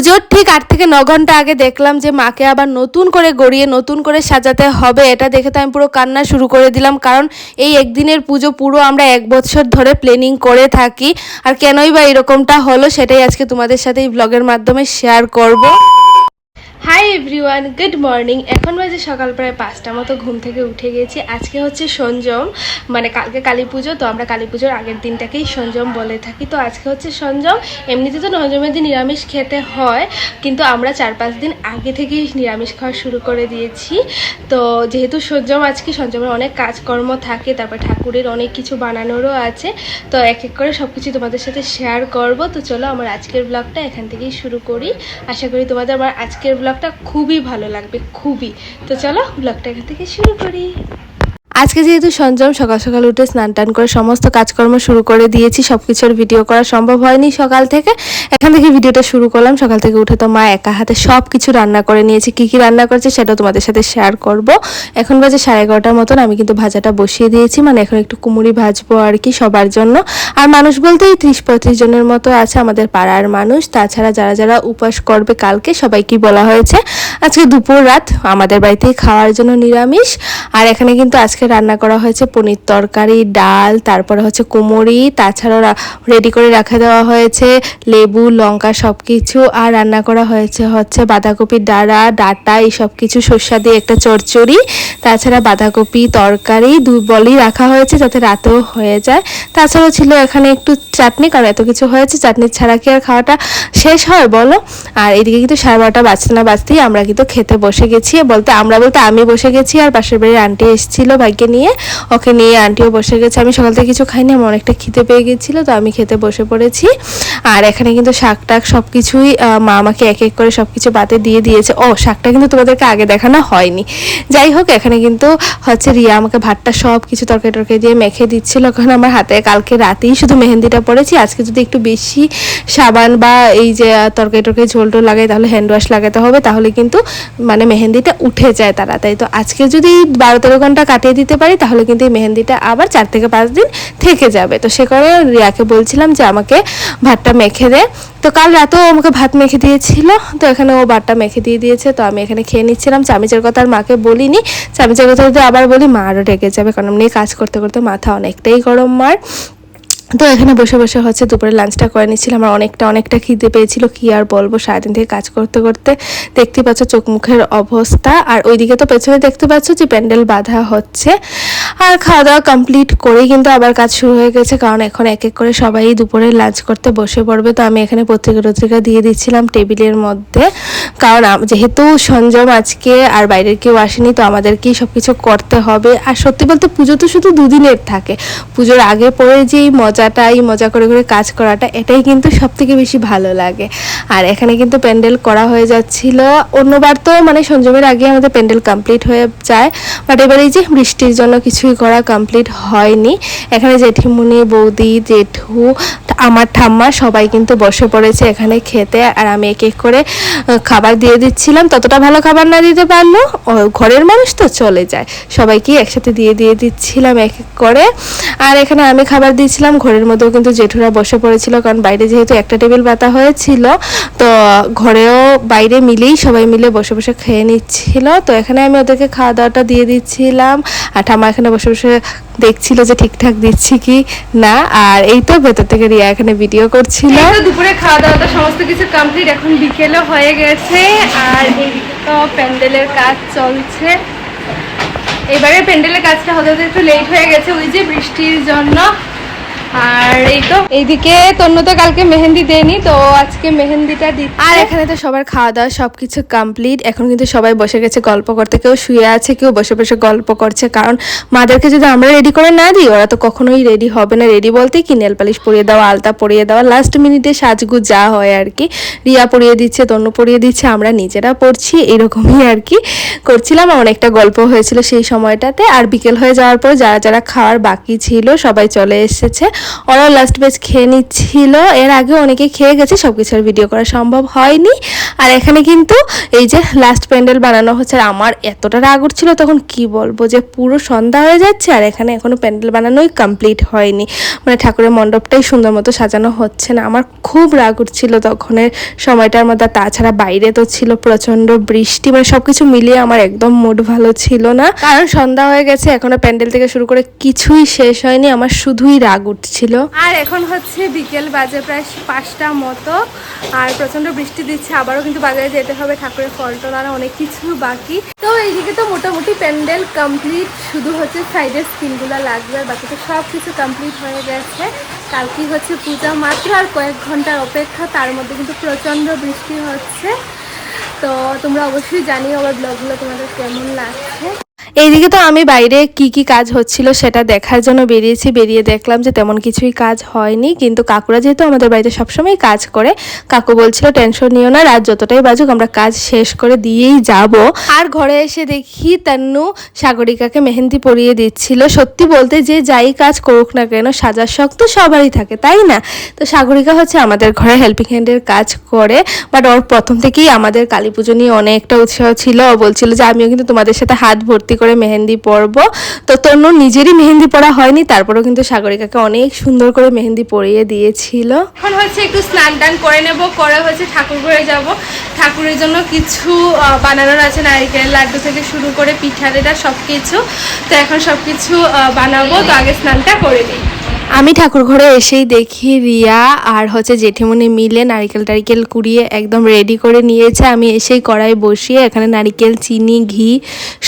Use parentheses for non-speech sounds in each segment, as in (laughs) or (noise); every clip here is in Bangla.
পুজোর ঠিক আট থেকে ন ঘণ্টা আগে দেখলাম যে মাকে আবার নতুন করে গড়িয়ে, নতুন করে সাজাতে হবে। এটা দেখে তো আমি পুরো কান্না শুরু করে দিলাম। কারণ এই একদিনের পুজো পুরো আমরা এক বছর ধরে প্ল্যানিং করে থাকি। আর কেনই বা এরকমটা হলো, সেটাই আজকে তোমাদের সাথে এই ব্লগের মাধ্যমে শেয়ার করব। হাই এভরিওয়ান গুড মর্নিং এখন বাজে সকাল প্রায় পাঁচটা মতো, ঘুম থেকে উঠে গেছি। আজকে হচ্ছে সঞ্জম মানে কালকে কালী পুজো, তো আমরা কালী পুজোর আগের দিনটাকেই সঞ্জম বলে থাকি। তো আজকে হচ্ছে সঞ্জম, এমনিতে তো নজমের দিন নিরামিষ খেতে হয়, কিন্তু আমরা চার পাঁচ দিন আগে থেকেই নিরামিষ খাওয়া শুরু করে দিয়েছি। তো যেহেতু সঞ্জম আজকে, সঞ্জমের অনেক কাজকর্ম থাকে, তারপর ঠাকুরের অনেক কিছু বানানোরও আছে, তো এক এক করে সব কিছু তোমাদের সাথে শেয়ার করব। তো চলো আমার আজকের ব্লগটা এখান থেকেই শুরু করি। আশা করি তোমাদের আমার আজকের ব্লগটা খুবই ভালো লাগবে খুবই। তো চলো ব্লগটা এখান থেকে শুরু করি। আজকে যেহেতু সঞ্জম সকাল সকাল উঠে স্নান টান করে সমস্ত কাজকর্ম শুরু করে দিয়েছি সব কিছুর ভিডিও করা সম্ভব হয়নি সকাল থেকে। এখান থেকে ভিডিওটা শুরু করলাম, সকাল থেকে উঠে তো মা একা হাতে সব কিছু রান্না করে নিয়েছি। কি কি রান্না করেছে সেটাও তোমাদের সাথে শেয়ার করব। এখন বাজে সাড়ে এগারোটার মতন, আমি কিন্তু ভাজাটা বসিয়ে দিয়েছি মানে এখন একটু কুমুরি ভাজবো আর কি সবার জন্য। আর মানুষ বলতে এই ত্রিশ পঁয়ত্রিশ জনের মতো আছে আমাদের পাড়ার মানুষ, তাছাড়া যারা যারা উপাস করবে কালকে সবাইকেই বলা হয়েছে। আজকে দুপুর রাত আমাদের বাড়িতেই খাওয়ার জন্য নিরামিষ। আর এখানে কিন্তু আজকে রান্না করা হয়েছে পনির তরকারি, ডাল, তারপরে হচ্ছে কুমড়ি, তাছাড়াও রেডি করে রাখা দেওয়া হয়েছে, লেবু, লঙ্কা সব কিছু আর রান্না করা হয়েছে হচ্ছে বাঁধাকপির ডাঁড়া, ডাটা, এই সব কিছু সর্ষা দিয়ে একটা চচ্চড়ি তাছাড়া বাঁধাকপি তরকারি দুই বলই রাখা হয়েছে যাতে রাতেও হয়ে যায়। তাছাড়াও ছিল এখানে একটু চাটনি, কারণ এত কিছু হয়েছে, চাটনি ছাড়া কি আর খাওয়াটা শেষ হয় বলো? আর এদিকে কিন্তু সাড়ে বারোটা বাজতে না বাজতেই আমরা কিন্তু খেতে বসে গেছি। বলতে আমরা বলতে আমি বসে গেছি আর পাশের বাড়ির আন্টি এসেছিল ভাইকে নিয়ে। ওকে নিয়ে আন্টিও বসে গেছে। আমি সকাল থেকে কিছু খাইনি, আমার অনেকটা খিদে পেয়ে গেছিল, তো আমি খেতে বসে পড়েছি। আর এখানে কিন্তু শাক টাক সব কিছুই মা আমাকে এক এক করে সব কিছু বাতে দিয়ে দিয়েছে। ও, শাকটা কিন্তু তোমাদেরকে আগে দেখানো হয়নি। যাই হোক, এখানে কিন্তু হচ্ছে রিয়া আমাকে ভাতটা সব কিছু তরকারি টরকারি দিয়ে মেখে দিচ্ছিল, কারণ আমার হাতে কালকে রাতেই শুধু মেহেন্দিটা পড়েছি। আজকে যদি একটু বেশি সাবান বা এই যে তরকারি টরকারি ঝোল টোল লাগাই, তাহলে হ্যান্ড ওয়াশ লাগাতে হবে। তাহলে কিন্তু মানে মেহেন্দিটা উঠে যায় তাড়াতাড়ি। তো আজকে যদি বারো তেরো ঘণ্টা কাটিয়ে দিতে পারি, তাহলে কিন্তু এই মেহেন্দিটা আবার চার থেকে পাঁচ দিন থেকে যাবে। তো সে কারণে রিয়াকে বলছিলাম যে আমাকে ভাতটা মেখে দে। তো কাল রাতেও আমাকে ভাত মেখে দিয়েছিল, তো এখানে ও ভাতটা মেখে দিয়ে দিয়েছে। তো আমি এখানে খেয়ে নিচ্ছিলাম। চামিচের কথা আর মাকে বলিনি। চামিচের কথা যদি আবার বলি, মা আরও রেগে যাবে, কারণ এমনি কাজ করতে করতে মাথা অনেকটাই গরম মার। তো এখানে বসে বসে হচ্ছে দুপুরে লাঞ্চটা করে নিচ্ছিলাম আমার অনেকটা অনেকটা খিদে পেয়েছিল। কি আর বলব? সারাদিন থেকে কাজ করতে করতে দেখতে পাচ্ছ চোখ মুখের অবস্থা। আর ওইদিকে তো পেছনে দেখতে পাচ্ছ যে প্যান্ডেল বাঁধা হচ্ছে। আর খাওয়া দাওয়া কমপ্লিট করেই কিন্তু আবার কাজ শুরু হয়ে গেছে, কারণ এখন এক এক করে সবাই দুপুরে লাঞ্চ করতে বসে পড়বে। তো আমি এখানে পত্রিকা টত্রিকা দিয়ে দিচ্ছিলাম টেবিলের মধ্যে। কারণ যেহেতু সঞ্জম আজকে আর বাইরের কেউ আসেনি, তো আমাদেরকেই সব কিছু করতে হবে। আর সত্যি বলতে পুজো তো শুধু দুদিনের থাকে। পুজোর আগে পরে যেই মজাটা, এই মজা করে করে কাজ করাটা, এটাই কিন্তু সব থেকে বেশি ভালো লাগে। আর এখানে কিন্তু প্যান্ডেল করা হয়ে যাচ্ছিল। অন্যবার তো মানে সঞ্জমের আগে আমাদের প্যান্ডেল কমপ্লিট হয়ে যায়। বাট এবার এই যে বৃষ্টির জন্য কিছুই করা কমপ্লিট হয়নি। এখানে জেঠিমুনি বৌদি, জেঠু আমার ঠাম্মা সবাই কিন্তু বসে পড়েছে এখানে খেতে আর আমি এক এক করে খাবার দিয়ে দিচ্ছিলাম। ততটা ভালো খাবার না দিতে পারল ঘরের মানুষ তো চলে যায়। সবাইকে একসাথে দিয়ে দিয়ে দিচ্ছিলাম এক এক করে। আর এখানে আমি খাবার দিয়েছিলাম। ঘরের মধ্যেও কিন্তু জেঠুরা বসে পড়েছিল কারণ বাইরে যেহেতু একটা টেবিল পাতা হয়েছিল তো ঘরেও বাইরে মিলেই সবাই মিলে বসে বসে খেয়ে নিচ্ছিল। তো এখানে আমি ওদেরকে খাওয়া দাওয়াটা দিয়ে দিচ্ছিলাম। আর ঠাম্মা এখানে বসে বসে দেখছিল যে ঠিকঠাক দিচ্ছি কি না। আর এই তো ভেতর থেকে রিয়া এখানে ভিডিও করছিল। দুপুরে খাওয়া দাওয়াটা সমস্ত কিছু কমপ্লিট এখন বিকেলও হয়ে গেছে। আর তো প্যান্ডেলের কাজ চলছে। এবারে প্যান্ডেলের কাজটা হতে হতে একটু লেট হয়ে গেছে। ওই যে বৃষ্টির জন্য। আর এই তো। এইদিকে তন্য তো কালকে মেহেন্দি দেয়নি তো আজকে মেহেন্দিটা দিচ্ছে। আর এখানে তো সবার খাওয়া দাওয়া সবকিছু কমপ্লিট এখন কিন্তু সবাই বসে গেছে গল্প করতে। কেউ শুয়ে আছে কেউ বসে বসে গল্প করছে। কারণ মাদেরকে যদি আমরা রেডি করে না দিই ওরা তো কখনোই রেডি হবে না। রেডি বলতে কি? নেল পালিশ পরিয়ে দেওয়া আলতা পরিয়ে দেওয়া লাস্ট মিনিটে সাজগুজ যা হয় আর কি। রিয়া পরিয়ে দিচ্ছে তন্য পরিয়ে দিচ্ছে আমরা নিজেরা পড়ছি এরকমই আর কি করছিলাম। অনেকটা গল্প হয়েছিল সেই সময়টাতে। আর বিকেল হয়ে যাওয়ার পর যারা যারা খাওয়ার বাকি ছিল সবাই চলে এসেছে। ওরাও লাস্ট বেচ খেয়ে নিচ্ছিল। এর আগে অনেকে খেয়ে গেছে সব কিছু আর ভিডিও করা সম্ভব হয়নি। আর এখানে কিন্তু এই যে লাস্ট প্যান্ডেল বানানো হচ্ছে, আর আমার এতটা রাগ উঠছিল, তখন কি বলব যে পুরো সন্ধ্যা হয়ে যাচ্ছে, আর এখানে এখনও প্যান্ডেল বানানোই কমপ্লিট হয়নি। মানে ঠাকুরের মণ্ডপটাই সুন্দর মতো সাজানো হচ্ছে না। আমার খুব রাগ উঠছিল তখনের সময়টার মধ্যে তাছাড়া বাইরে তো ছিল প্রচণ্ড বৃষ্টি মানে সব কিছু মিলিয়ে আমার একদম মুড ভালো ছিল না। কারণ সন্ধ্যা হয়ে গেছে, এখনও প্যান্ডেল থেকে শুরু করে কিছুই শেষ হয়নি। আমার শুধুই রাগ উঠছিল আর এখন হচ্ছে বিকেল বাজে প্রায় পাঁচটা মতো। আর প্রচণ্ড বৃষ্টি দিচ্ছে, আবারও কিন্তু বাজারে যেতে হবে, ঠাকুরের ফল টল আর অনেক কিছু বাকি। তো এইদিকে তো মোটামুটি প্যান্ডেল কমপ্লিট শুধু হচ্ছে সাইডের স্কিনগুলো লাগবে আর বাকি তো সব কিছু কমপ্লিট হয়ে গেছে। কালকে হচ্ছে পূজা মাত্র আর কয়েক ঘণ্টার অপেক্ষা, তার মধ্যে কিন্তু প্রচণ্ড বৃষ্টি হচ্ছে। তো তোমরা অবশ্যই জানিও আমার ব্লগগুলো তোমাদের কেমন লাগছে। এইদিকে তো আমি বাইরে কি কি কাজ হচ্ছিল সেটা দেখার জন্য বেরিয়েছি। বেরিয়ে দেখলাম যে তেমন কিছুই কাজ হয়নি। কিন্তু কাকুরা যেহেতু আমাদের বাড়িতে সবসময় কাজ করে, কাকু বলছিল, টেনশন নিও না, রাত যতটাই বাজুক আমরা কাজ শেষ করে দিয়েই যাব। আর ঘরে এসে দেখি তান্নু সাগরিকাকে মেহেন্দি পরিয়ে দিচ্ছিল। সত্যি বলতে যে যাই কাজ করুক না কেন, সাজার শখ তো সবারই থাকে, তাই না? তো সাগরিকা হচ্ছে আমাদের ঘরে হেল্পিং হ্যান্ডের কাজ করে বাট ওর প্রথম থেকেই আমাদের কালী পুজো নিয়ে অনেকটা উৎসাহ ছিল। বলছিল যে, আমিও কিন্তু তোমাদের সাথে হাত ভর্তি করে মেহেন্দি পরব। তো তনু নিজেরই মেহেন্দি পরা হয়নি, তারপরেও কিন্তু সাগরিকাকে অনেক সুন্দর করে মেহেন্দি পরিয়ে দিয়েছিল। এখন হচ্ছে একটু স্নান টান করে নেব করে হচ্ছে ঠাকুর ঘরে যাব। ঠাকুরের জন্য কিছু বানানোর আছে, নারিকেল, লাড্ডু থেকে শুরু করে পিঠা সব কিছু তো এখন সব কিছু বানাবো, তো আগে স্নানটা করে নিই। আমি ঠাকুর ঘরে এসেই দেখি রিয়া আর হচ্ছে জেঠিমনি মিলে নারিকেল টারিকেল কুড়িয়ে একদম রেডি করে নিয়েছে। আমি এসেই কড়াই বসিয়ে এখানে নারিকেল, চিনি, ঘি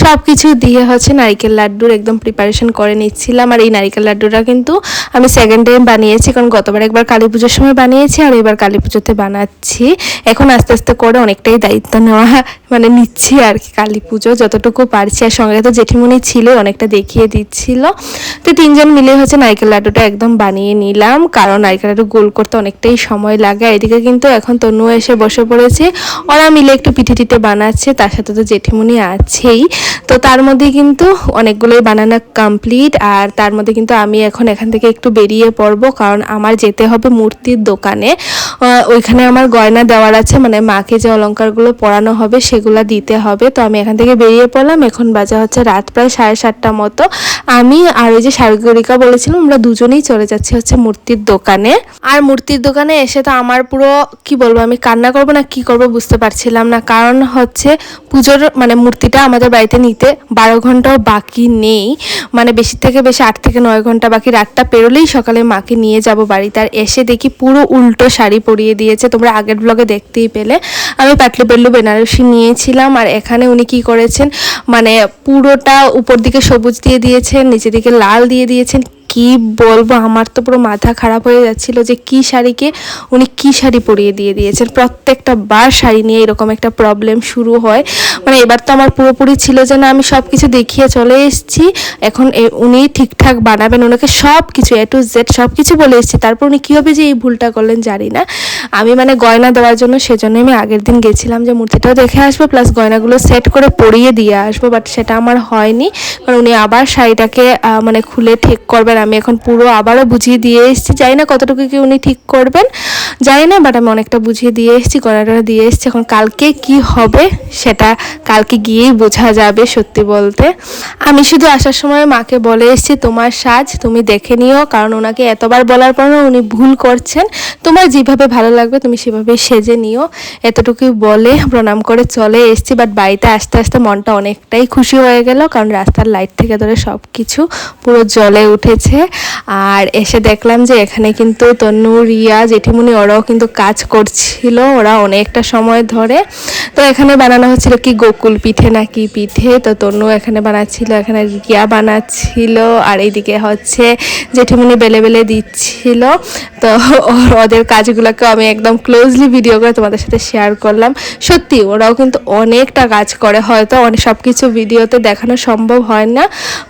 সব কিছু দিয়ে হচ্ছে নারিকেল লাড্ডুর একদম প্রিপারেশন করে নিচ্ছিলাম। আর এই নারিকেল লাড্ডুটা কিন্তু আমি সেকেন্ড টাইম বানিয়েছি, কারণ গতবার একবার কালী পুজোর সময় বানিয়েছি, আর এবার কালী পুজোতে বানাচ্ছি। এখন আস্তে আস্তে করে অনেকটাই দায়িত্ব নেওয়া মানে নিচ্ছি আর কি কালী পুজো যতটুকু পারছি। আর সঙ্গে তো জেঠিমনি ছিল, অনেকটা দেখিয়ে দিচ্ছিল। তো তিনজন মিলে হচ্ছে নারকেল লাড্ডুটা একদম বানিয়ে নিলাম। কারণ নারকেল লাড্ডু গোল করতে অনেকটাই সময় লাগে। এদিকে কিন্তু এখন তনু এসে বসে পড়েছে। ওরা মিলে একটু পিঠে টিঠে বানাচ্ছে। তার সাথে তো জেঠিমুনি আছেই। তো তার মধ্যে কিন্তু অনেকগুলোই বানানো কমপ্লিট আর তার মধ্যে কিন্তু আমি এখন এখান থেকে একটু বেরিয়ে পড়ব। কারণ আমার যেতে হবে মূর্তির দোকানে। ওইখানে আমার গয়না দেওয়ার আছে। মানে মাকে যে অলঙ্কারগুলো পরানো হবে সেগুলো দিতে হবে। তো আমি এখান থেকে বেরিয়ে পড়লাম। এখন বাজে হচ্ছে রাত প্রায় সাড়ে সাতটা মতো। আমি আর ওই যে সাগরিকা বলেছিলাম, আমরা দুজনেই চলে যাচ্ছি হচ্ছে মূর্তির দোকানে। আর মূর্তির দোকানে এসে তো আমার পুরো কি বলব, আমি কান্না করব না, কি করব বুঝতে পারছিলাম না। কারণ হচ্ছে পুজোর মানে মূর্তিটা আমাদের বাড়িতে নিতে বারো ঘন্টাও বাকি নেই। মানে বেশি থেকে বেশি আট থেকে নয় ঘণ্টা বাকি রাতটা পেরোলেই সকালে মাকে নিয়ে যাব বাড়িতে। আর এসে দেখি পুরো উল্টো শাড়ি পরিয়ে দিয়েছে, তোমরা আগের ব্লগে দেখতেই পেলে। আমি পাটলি পেল্লু বেনারসি নিয়েছিলাম, আর এখানে উনি কি করেছেন মানে পুরোটা উপর দিকে সবুজ দিয়ে দিয়েছেন, নিচের দিকে লাল দিয়ে দিয়েছেন কি বলব? আমার তো পুরো মাথা খারাপ হয়ে যাচ্ছিল যে কি শাড়িকে উনি কি শাড়ি পরিয়ে দিয়ে দিয়েছেন। প্রত্যেকটা বার শাড়ি নিয়ে এরকম একটা প্রবলেম শুরু হয়। মানে এবার তো আমার পুরোপুরি ছিল যে না, আমি সব কিছু দেখিয়ে চলে এসেছি। এখন উনি ঠিকঠাক বানাবেন, ওনাকে সব কিছু এ টু জেড সব কিছু বলে এসেছি। তারপর উনি কীভাবে যে এই ভুলটা করলেন জানি না। আমি মানে গয়না দেওয়ার জন্য সেজন্য আমি আগের দিন গেছিলাম যে মূর্তিটাও দেখে আসব প্লাস গয়নাগুলো সেট করে পরিয়ে দিয়ে আসব বাট সেটা আমার হয়নি। কারণ উনি আবার শাড়িটাকে মানে খুলে ঠিক করবেন। আমি এখন পুরো আবারও বুঝিয়ে দিয়ে এসেছি। জানি না কতটুকু কি উনি ঠিক করবেন, জানি না বাট আমি অনেকটা বুঝিয়ে দিয়ে এসেছি, গয়নাটা দিয়ে এসেছি। এখন কালকে কি হবে সেটা কালকে গিয়েই বোঝা যাবে সত্যি বলতে। আমি শুধু আসার সময় মাকে বলে এসেছি, তোমার সাজ তুমি দেখে নিও। কারণ ওনাকে এতবার বলার পর উনি ভুল করছেন। তোমার যেভাবে ভালো লাগবে, তুমি সেভাবে সেজে নিও। এতটুকুই বলে প্রণাম করে চলে এসেছি বাট বাড়িতে আসতে আসতে মনটা অনেকটাই খুশি হয়ে গেল, কারণ রাস্তার লাইট থেকে ধরে সব কিছু পুরো জলে উঠেছে। আর এসে দেখলাম যে এখানে কিন্তু তন্নু রিয়া জেঠিমুনি ওরাও কিন্তু কাজ করছিল, ওরা অনেকটা সময় ধরে। তো এখানে বানানো হচ্ছিল কি, গোকুল পিঠে নাকি পিঠে? তো তনু এখানে বানাচ্ছিল, এখানে রিয়া বানাচ্ছিল, আর এইদিকে হচ্ছে জেঠিমুনি বেলে বেলে দিচ্ছিল। তো ওদের কাজগুলোকেও আমি আমি একদম ক্লোজলি ভিডিও করে তোমাদের সাথে শেয়ার করলাম। সত্যি, ওরাও কিন্তু অনেকটা কাজ করে, হয়তো অনেক সব কিছু ভিডিওতে দেখানো সম্ভব হয় না।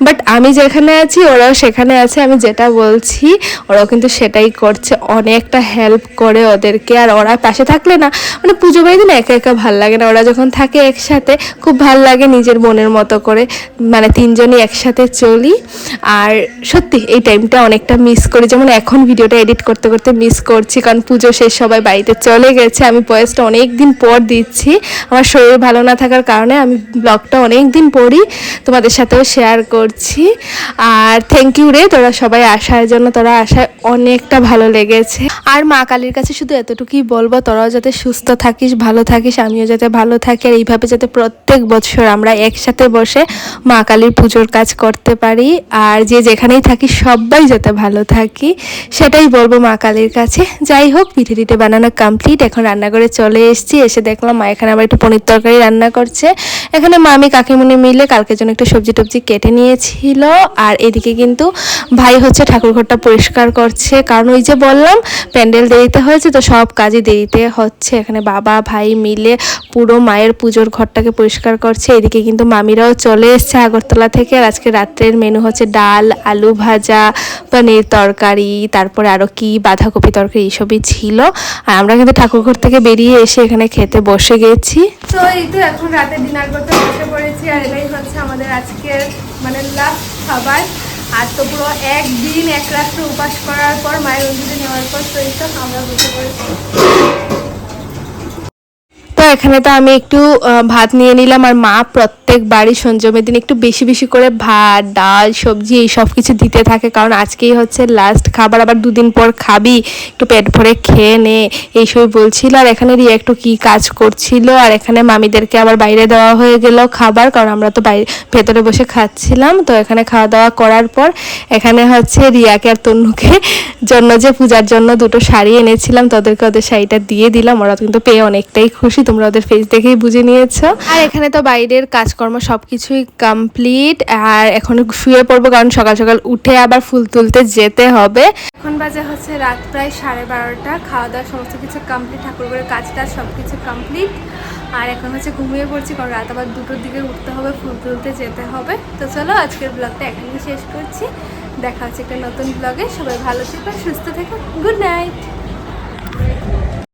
বাট আমি যেখানে আছি, ওরাও সেখানে আছে, আমি যেটা বলছি, ওরাও কিন্তু সেটাই করছে, অনেকটা হেল্প করে ওদেরকে। আর ওরা পাশে থাকলে না মানে পুজো বাড়িতে না একা একা ভালো লাগে না। ওরা যখন থাকে একসাথে, খুব ভালো লাগে নিজের মনের মতো করে মানে তিনজনই একসাথে চলি। আর সত্যি, এই টাইমটা অনেকটা মিস করি। যেমন এখন ভিডিওটা এডিট করতে করতে মিস করছি, কারণ পুজো শেষ সবাই বাড়িতে চলে গেছে। আমি ভয়েসটা অনেক দিন পর দিচ্ছি। আমার শরীর ভালো না থাকার কারণে আমি ব্লগটা অনেক দিন পরই তোমাদের সাথেও শেয়ার করছি। আর থ্যাংক ইউ রে, তোরা সবাই আসার জন্য, তোরা আসায় অনেকটা ভালো লেগেছে। আর মা কালীর কাছে শুধু এতটুকুই বলব, তোরাও যাতে সুস্থ থাকিস, ভালো থাকিস, আমিও যাতে ভালো থাকি, আর এইভাবে যাতে প্রত্যেক বছর আমরা একসাথে বসে মা কালীর পুজোর কাজ করতে পারি। আর যে যেখানেই থাকি, সবাই যাতে ভালো থাকি, সেটাই বলব মা কালীর কাছে। যাই হোক পিঠে টিঠে বানানো কমপ্লিট এখন রান্না করে চলে এসেছি, এসে দেখলাম মা এখানে আবার একটু পনির তরকারি রান্না করছে। এখানে মা মামি কাকিমুনি মিলে কালকের জন্য একটু সবজি টবজি কেটে নিয়েছিল। আর এদিকে কিন্তু ভাই হচ্ছে ঠাকুর ঘরটা পরিষ্কার করছে। কারণ ওই যে বললাম, প্যান্ডেল দেরিতে হয়েছে তো সব কাজই দেরিতে হচ্ছে। এখানে বাবা, ভাই মিলে পুরো মায়ের পুজোর ঘরটাকে পরিষ্কার করছে। এদিকে কিন্তু মামিরাও চলে এসছে আগরতলা থেকে। আর আজকে রাত্রের মেনু হচ্ছে ডাল, আলু ভাজা, পনির তরকারি, তারপরে আরও কি বাঁধাকপি তরকারি এইসবই ছিল। আর আমরা কিন্তু ঠাকুরঘর থেকে বেরিয়ে এসে এখানে খেতে বসে গেছি। তো এই তো এখন রাতে ডিনার করতে বসে পড়েছি আর এটাই হচ্ছে আমাদের আজকের মানে লাস্ট খাবার। আর তো পুরো একদিন এক রাত্রে উপাস করার পর মায়ের অঞ্জলি নেওয়ার পর তো এই আমরা বসে পড়েছি। এখানে তো আমি একটু ভাত নিয়ে নিলাম আর মা প্রত্যেক বাড়ি সঞ্জমের দিন একটু বেশি বেশি করে ভাত, ডাল, সবজি এই সব কিছু দিতে থাকে। কারণ আজকেই হচ্ছে লাস্ট খাবার, আবার দুদিন পর খাবি, একটু পেট ভরে খেয়ে নে এইসব বলছিল। আর এখানে রিয়া একটু কি কাজ করছিল, আর এখানে মামিদেরকে আবার বাইরে দেওয়া হয়ে গেল খাবার, কারণ আমরা তো বাইরে ভেতরে বসে খাচ্ছিলাম। তো এখানে খাওয়া দাওয়া করার পর এখানে হচ্ছে রিয়াকে আর তন্নুকে (laughs) জন্য যে পূজার জন্য দুটো শাড়ি এনেছিলাম, তাদেরকে ওদের শাড়িটা দিয়ে দিলাম। ওরা কিন্তু পেয়ে অনেকটাই খুশি। তোমরা ওদের ফেস দেখেই বুঝে নিয়েছো। আর এখানে তো বাইরের কাজকর্ম সব কিছুই কমপ্লিট আর এখন শুয়ে পড়ব কারণ সকাল সকাল উঠে আবার ফুল তুলতে যেতে হবে। এখন বাজে হচ্ছে রাত প্রায় সাড়ে বারোটা খাওয়া দাওয়া সমস্ত কিছু কমপ্লিট ঠাকুর করে কাজ টাজ সব কিছু কমপ্লিট আর এখন হচ্ছে ঘুমিয়ে পড়ছি কারণ রাত আবার দুটোর দিকে উঠতে হবে ফুল তুলতে যেতে হবে। তো চলো আজকের ব্লগটা এখানেই শেষ করছি। দেখা হচ্ছে একটা নতুন ব্লগে সবাই ভালো থেকো সুস্থ থেকো গুড নাইট